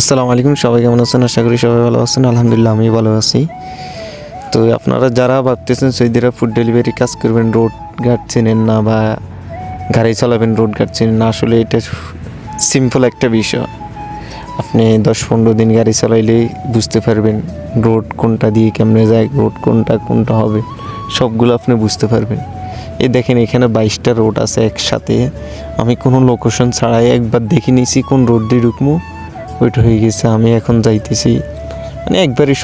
আসসালামু আলাইকুম, সবাই কেমন আছেন? আশা করি সবাই ভালো আছেন। আলহামদুলিল্লাহ আমি ভালো আছি। তো আপনারা যারা ভাবতেছেন সৌদিরা ফুড ডেলিভারি কাজ করবেন রোড ঘাট চেনেন না বা গাড়ি চালাবেন রোড ঘাট চেনেন না, আসলে এটা সিম্পল একটা বিষয়। আপনি দশ পনেরো দিন গাড়ি চালাইলেই বুঝতে পারবেন রোড কোনটা দিয়ে কেমনে যায় রোড কোনটা কোনটা হবে, সবগুলো আপনি বুঝতে পারবেন। এই দেখেন, এখানে বাইশটা রোড আছে একসাথে। আমি কোনো লোকেশন ছাড়াই একবার দেখে নিয়েছি কোন রোড দিয়ে ঢুকবো। ওইটা হয়ে গেছে, আমি এখন যাইতেছি। মানে একবারই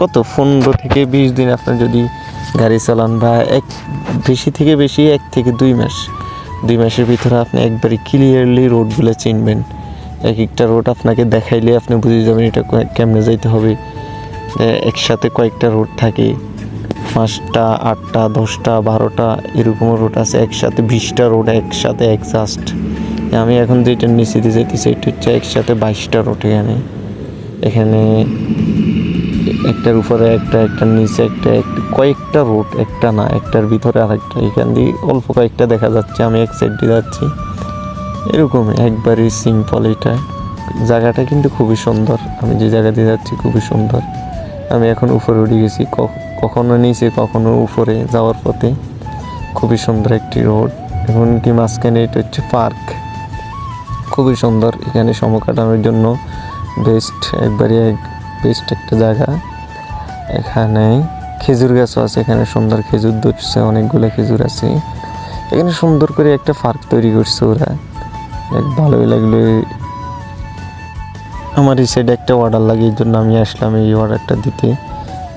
কত? পনেরো থেকে বিশ দিন আপনার যদি গাড়ি চালান বা এক বেশি থেকে বেশি এক থেকে দুই মাস। দুই মাসের ভিতরে আপনি একবারই ক্লিয়ারলি রোডগুলো চিনবেন। এক একটা রোড আপনাকে দেখাইলে আপনি বুঝে যাবেন এটা কেমনে যাইতে হবে। একসাথে কয়েকটা রোড থাকে। পাঁচটা, আটটা, দশটা, বারোটা এরকমও রোড আছে। একসাথে বিশটা রোড একসাথে একজাস্ট আমি এখন যেটা নিচে দিয়ে যাইতেছি এটা হচ্ছে একসাথে বাইশটা রোড এখানে এখানে একটার উপরে একটা, একটার নিচে একটা কয়েকটা রোড একটা না, একটার ভিতরে আরেকটা। এখান দিয়ে অল্প কয়েকটা দেখা যাচ্ছে, আমি এক সাইড দিয়ে যাচ্ছি। এরকমই, একবারই সিম্পল এটা। জায়গাটা কিন্তু খুবই সুন্দর। আমি যে জায়গা দিয়ে যাচ্ছি, খুবই সুন্দর। আমি এখন উপরে উঠে গেছি কখনো নিচে, কখনো উপরে যাওয়ার পথে। খুবই সুন্দর একটি রোড এমনকি মাঝখানে এটা হচ্ছে পার্ক খুবই সুন্দর। এখানে সময় কাটানোর জন্য বেস্ট একবারই এক বেস্ট একটা জায়গা। এখানে খেজুর গাছও আছে, এখানে সুন্দর খেজুর ধরছে, অনেকগুলো খেজুর আছে। এখানে সুন্দর করে একটা পার্ক তৈরি করছে ওরা। ভালোই লাগল। আমার এই সাইডে একটা অর্ডার লাগে, এই জন্য আমি আসলাম এই অর্ডারটা দিতে।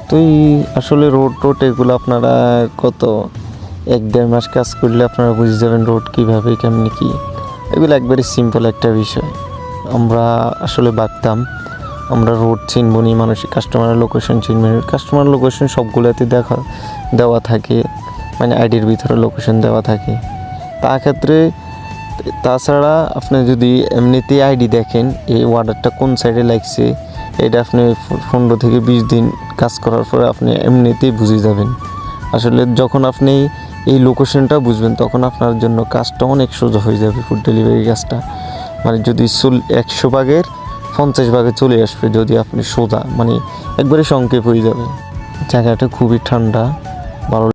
তো এই আসলে রোড টোড এগুলো আপনারা কত এক দেড় মাস কাজ করলে আপনারা বুঝে যাবেন রোড কীভাবে, কেমনি কী। এগুলো একবারে সিম্পল একটা বিষয়। আমরা আসলে ভাবতাম আমরা রোড চিনবো নি মানুষ কাস্টমারের লোকেশন চিনবে কাস্টমার লোকেশন সবগুলোতে দেখা, দেওয়া থাকে। মানে আইডির ভিতরে লোকেশন দেওয়া থাকে। তা ক্ষেত্রে তাছাড়া আপনি যদি এমনিতেই আইডি দেখেন, এই অর্ডারটা কোন সাইডে লাগছে, এটা আপনি পনেরো থেকে বিশ দিন কাজ করার পরে আপনি এমনিতেই বুঝে যাবেন। আসলে যখন আপনি এই লোকেশনটা বুঝবেন, তখন আপনার জন্য কাজটা অনেক সোজা হয়ে যাবে ফুড ডেলিভারি কাজটা। মানে যদি চল একশো ভাগের পঞ্চাশ ভাগে চলে আসবে, যদি আপনি সোজা মানে একবারে সংক্ষেপ হয়ে যাবে। জায়গাটা খুবই ঠান্ডা, ভালো